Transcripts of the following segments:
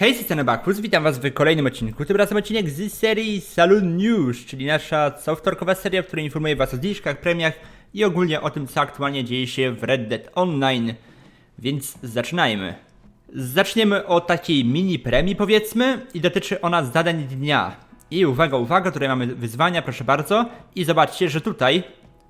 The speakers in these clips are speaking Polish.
Hej, jestem Bakus, witam was w kolejnym odcinku. Tym razem odcinek z serii Saloon News, czyli nasza software'kowa seria, w której was o zniżkach, premiach i ogólnie o tym, co aktualnie dzieje się w Red Dead Online. Więc zaczynajmy. Zaczniemy od takiej mini premii powiedzmy i dotyczy ona zadań dnia. I uwaga, uwaga, tutaj mamy wyzwania, proszę bardzo. I zobaczcie, że tutaj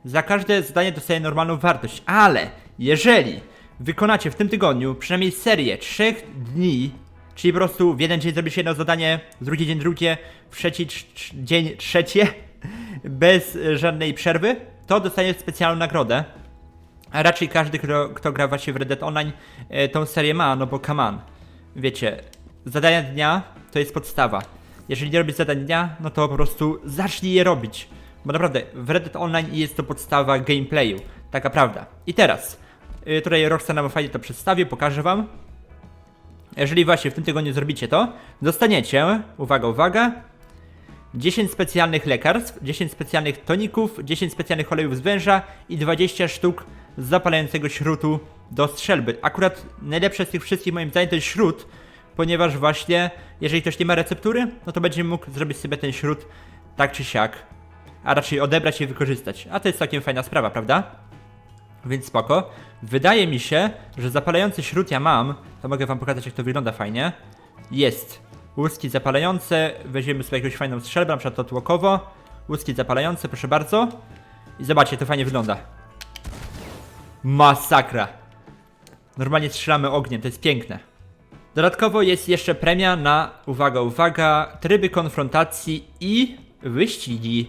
za każde zadanie dostaje normalną wartość, ale jeżeli wykonacie w tym tygodniu przynajmniej serię trzech dni, czyli po prostu w jeden dzień zrobisz jedno zadanie, w drugi dzień drugie, trzeci trz- trz- dzień trzecie, bez e, żadnej przerwy, to dostaniesz specjalną nagrodę. A raczej każdy, kto, kto gra właśnie w Red Dead Online, e, tą serię ma, no bo come on. Wiecie, zadania dnia to jest podstawa. Jeżeli nie robisz zadań dnia, no to po prostu zacznij je robić. Bo naprawdę, w Red Dead Online jest to podstawa gameplayu. Taka prawda. I teraz, y, tutaj Rockstar nam fajnie to przedstawił, pokażę wam. Jeżeli właśnie w tym tygodniu zrobicie to, dostaniecie, uwaga, uwaga, 10 specjalnych lekarstw, 10 specjalnych toników, 10 specjalnych olejów z węża i 20 sztuk zapalającego śrutu do strzelby. Akurat najlepsze z tych wszystkich moim zdaniem to jest śrut, ponieważ właśnie jeżeli ktoś nie ma receptury, no to będzie mógł zrobić sobie ten śrut tak czy siak, a raczej odebrać i wykorzystać. A to jest całkiem fajna sprawa, prawda? Więc spoko. Wydaje mi się, że zapalający śrut ja mam. To mogę wam pokazać jak to wygląda fajnie. Jest. Łuski zapalające. Weźmiemy sobie jakąś fajną strzelbę, na przykład to tłokowo. Łuski zapalające, proszę bardzo. I zobaczcie, to fajnie wygląda. Masakra. Normalnie strzelamy ogniem, to jest piękne. Dodatkowo jest jeszcze premia na, uwaga, uwaga, tryby konfrontacji i wyścigi.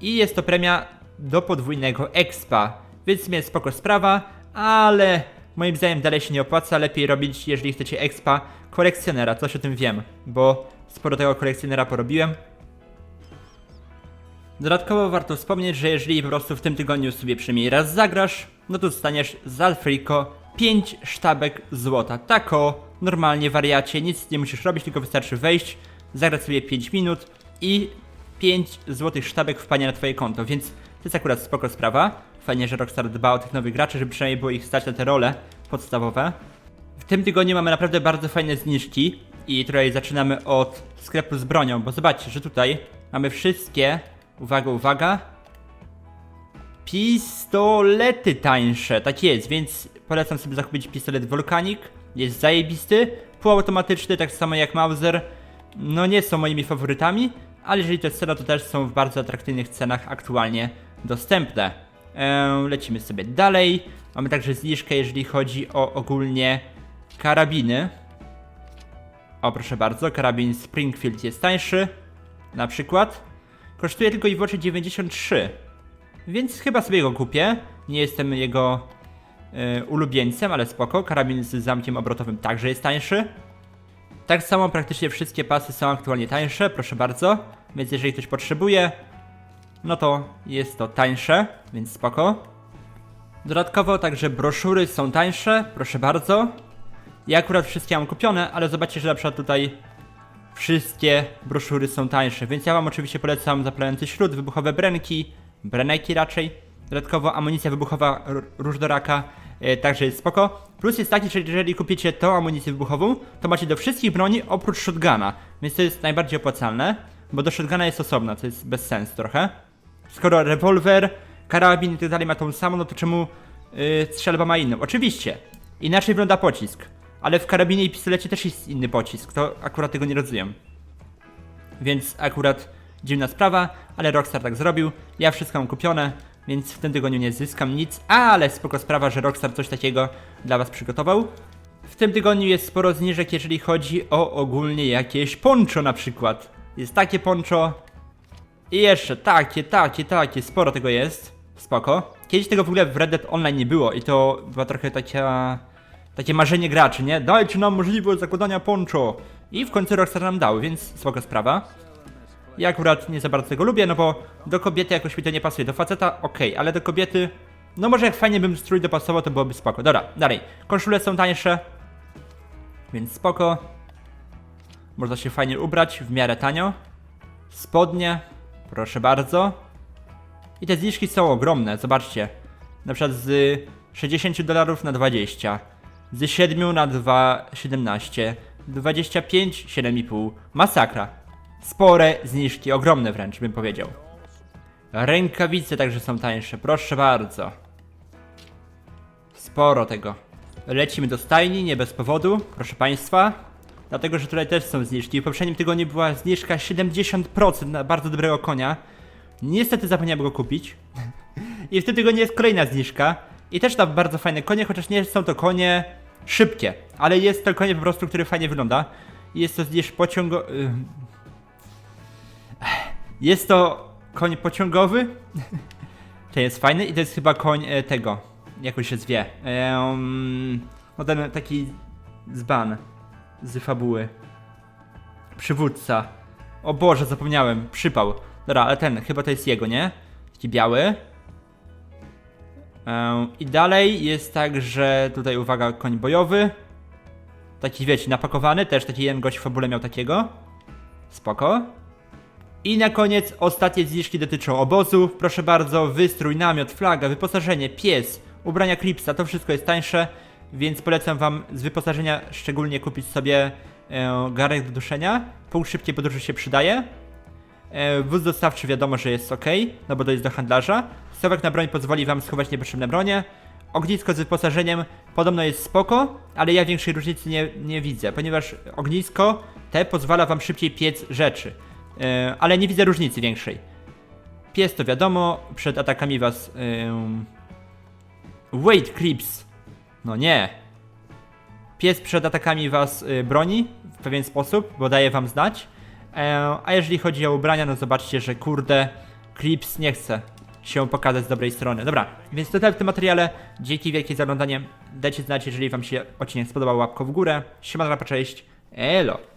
I jest to premia do podwójnego expa, więc sumie spoko sprawa, ale moim zdaniem dalej się nie opłaca, lepiej robić, jeżeli chcecie expa, kolekcjonera, coś o tym wiem, bo sporo tego kolekcjonera porobiłem. Dodatkowo warto wspomnieć, że jeżeli po prostu w tym tygodniu sobie przynajmniej raz zagrasz, no to dostaniesz za friko 5 sztabek złota. Tako, normalnie wariacie, nic nie musisz robić, tylko wystarczy wejść, zagrać sobie 5 minut i 5 złotych sztabek wpadnie na twoje konto, więc to jest akurat spoko sprawa. Fajnie, że Rockstar dba o tych nowych graczy, żeby przynajmniej było ich stać na te role podstawowe. W tym tygodniu mamy naprawdę bardzo fajne zniżki i tutaj zaczynamy od sklepu z bronią, bo zobaczcie, że tutaj mamy wszystkie, uwaga, uwaga, pistolety tańsze, tak jest, więc polecam sobie zakupić pistolet Volcanic, jest zajebisty, półautomatyczny, tak samo jak Mauser, no nie są moimi faworytami, ale jeżeli to jest cena, to też są w bardzo atrakcyjnych cenach aktualnie dostępne. Lecimy sobie dalej, mamy także zniżkę, jeżeli chodzi o ogólnie karabiny. O, proszę bardzo, karabin Springfield jest tańszy, na przykład. Kosztuje tylko i wyłącznie 93. Więc chyba sobie go kupię. Nie jestem jego e, ulubieńcem, ale spoko. Karabin z zamkiem obrotowym także jest tańszy. Tak samo praktycznie wszystkie pasy są aktualnie tańsze, proszę bardzo. Więc jeżeli ktoś potrzebuje, no to jest to tańsze, więc spoko. Dodatkowo także broszury są tańsze, proszę bardzo. Ja akurat wszystkie mam kupione, ale zobaczcie, że na przykład tutaj wszystkie broszury są tańsze, więc ja wam oczywiście polecam zapalający śród, wybuchowe brenki, breneki raczej. Dodatkowo amunicja wybuchowa r- róż do raka, e, także jest spoko. Plus jest taki, że jeżeli kupicie tą amunicję wybuchową, to macie do wszystkich broni oprócz shotguna, więc to jest najbardziej opłacalne, bo do shotguna jest osobna, co jest bez sensu trochę. Skoro rewolwer, karabin i tak dalej ma tą samą, no to czemu yy, strzelba ma inną? Oczywiście, inaczej wygląda pocisk, ale w karabinie i pistolecie też jest inny pocisk, to akurat tego nie rozumiem. Więc akurat dziwna sprawa, ale Rockstar tak zrobił. Ja wszystko mam kupione, więc w tym tygodniu nie zyskam nic, ale spoko sprawa, że Rockstar coś takiego dla was przygotował. W tym tygodniu jest sporo zniżek, jeżeli chodzi o ogólnie jakieś poncho na przykład. Jest takie poncho i jeszcze takie, takie, takie, sporo tego jest. Spoko. Kiedyś tego w ogóle w Red Dead Online nie było i to była trochę taka... Takie marzenie graczy, nie? Dajcie nam możliwość zakładania poncho. I w końcu Rockstar nam dał, więc spoko sprawa. Ja akurat nie za bardzo tego lubię, no bo do kobiety jakoś mi to nie pasuje. Do faceta okej, ale do kobiety... No może jak fajnie bym strój dopasował, to byłoby spoko. Dobra, dalej. Koszule są tańsze. Więc spoko. Można się fajnie ubrać, w miarę tanio. Spodnie, proszę bardzo. I te zniżki są ogromne, zobaczcie. Na przykład z 60 dolarów na 20. Z 7 na 2,17. 25, 7,5. Masakra. Spore zniżki, ogromne wręcz bym powiedział. Rękawice także są tańsze, proszę bardzo. Sporo tego. Lecimy do stajni, nie bez powodu, proszę państwa. Dlatego, że tutaj też są zniżki. W poprzednim tygodniu była zniżka 70% na bardzo dobrego konia. Niestety zapomniałem go kupić. I w tym tygodniu jest kolejna zniżka. I też na bardzo fajne konie, chociaż nie są to konie szybkie. Ale jest to konie po prostu, który fajnie wygląda. Jest to zniż pociągo... y, Jest to koń pociągowy. Ten jest fajny i to jest chyba koń e, tego. Jak on się zwie. Ehm, no ten taki zban z fabuły. Przywódca. O Boże, zapomniałem. Przypał. Dobra, ale ten, chyba to jest jego, nie? Taki biały. Em, I dalej jest tak, że tutaj uwaga, koń bojowy. Taki wiecie, napakowany, też taki jeden gość w fabule miał takiego. Spoko. I na koniec ostatnie zniżki dotyczą obozów. Proszę bardzo, wystrój, namiot, flaga, wyposażenie, pies, ubrania Clipsa, to wszystko jest tańsze, więc polecam wam z wyposażenia szczególnie kupić sobie e, garnek do duszenia. Punkt szybkiej podróży się przydaje. E, wóz dostawczy wiadomo, że jest ok, no bo to jest do handlarza. Stowek na broń pozwoli wam schować niepotrzebne bronie. Ognisko z wyposażeniem podobno jest spoko, ale ja większej różnicy nie, nie widzę, ponieważ ognisko te pozwala wam szybciej piec rzeczy. E, ale nie widzę różnicy większej. Pies to wiadomo, przed atakami was... ym, Wait, creeps! No nie. Pies przed atakami was y, broni w pewien sposób, bo daje wam znać. E, a jeżeli chodzi o ubrania, no zobaczcie, że kurde, Clips nie chce się pokazać z dobrej strony. Dobra, więc to tyle w tym materiale. Dzięki wielkie za oglądanie. Dajcie znać, jeżeli wam się odcinek spodobał, łapką w górę. Siema, cześć. Elo.